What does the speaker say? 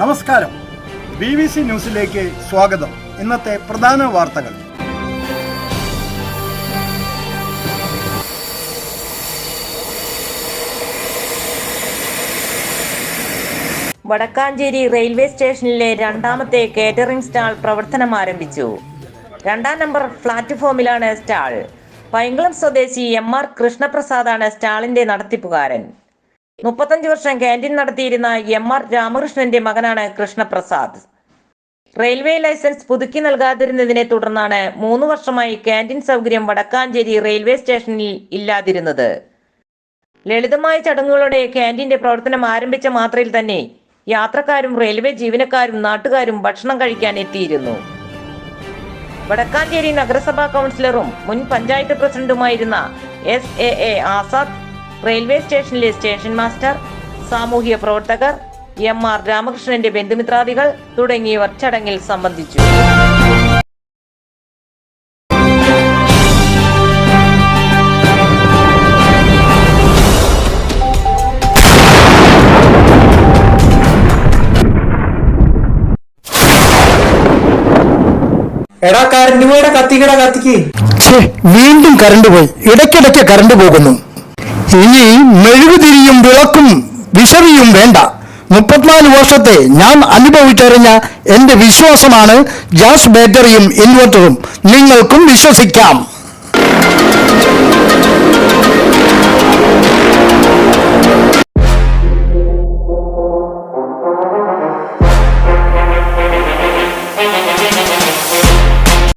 നമസ്കാരം. B B C ന്യൂസിലേക്ക് സ്വാഗതം. ഇന്നത്തെ പ്രധാന വാർത്തകൾ. വടക്കാഞ്ചേരി റെയിൽവേ സ്റ്റേഷനിലെ രണ്ടാമത്തെ കേറ്ററിംഗ് സ്റ്റാൾ പ്രവർത്തനം ആരംഭിച്ചു. രണ്ടാം നമ്പർ പ്ലാറ്റ്ഫോമിലാണ് സ്റ്റാൾ. പൈങ്കുളം സ്വദേശി എം ആർ കൃഷ്ണപ്രസാദാണ് സ്റ്റാളിന്റെ നടത്തിപ്പുകാരൻ. മുപ്പത്തഞ്ച് വർഷം ക്യാന്റീൻ നടത്തിയിരുന്ന എം ആർ രാമകൃഷ്ണന്റെ മകനാണ് കൃഷ്ണപ്രസാദ്. റെയിൽവേ ലൈസൻസ് പുതുക്കി നൽകാതിരുന്നതിനെ തുടർന്നാണ് മൂന്ന് വർഷമായി ക്യാന്റീൻ സൗകര്യം വടക്കാഞ്ചേരി റെയിൽവേ സ്റ്റേഷനിൽ ഇല്ലാതിരുന്നത്. ലളിതമായ ചടങ്ങുകളോടെ ക്യാന്റീന്റെ പ്രവർത്തനം ആരംഭിച്ച മാത്രയിൽ തന്നെ യാത്രക്കാരും റെയിൽവേ ജീവനക്കാരും നാട്ടുകാരും ഭക്ഷണം കഴിക്കാൻ എത്തിയിരുന്നു. വടക്കാഞ്ചേരി നഗരസഭാ കൗൺസിലറും മുൻ panchayat പ്രസിഡന്റുമായിരുന്ന S A A Azad railway സ്റ്റേഷനിലെ സ്റ്റേഷൻ മാസ്റ്റർ സാമൂഹ്യ പ്രവർത്തകർ എം ആർ രാമകൃഷ്ണന്റെ ബന്ധുമിത്രാദികൾ തുടങ്ങിയവർ ചടങ്ങിൽ സംബന്ധിച്ചു. എടാ കരണ്ടുപോയുടെ കത്തിക്കടാ കത്തിക്ക്. ഛേ, വീണ്ടും കറണ്ട് പോയി. ഇടയ്ക്കിടയ്ക്ക് കറണ്ട് പോകുന്നു. ഇനി മെഴുകുതിരിയും വിളക്കും വിഷറിയും വേണ്ട. മുപ്പത്തിനാല് വർഷത്തെ ഞാൻ അനുഭവിച്ചറിഞ്ഞ എന്റെ വിശ്വാസമാണ് ജാസ് ബാറ്ററിയും ഇൻവെർട്ടറും. നിങ്ങൾക്കും വിശ്വസിക്കാം.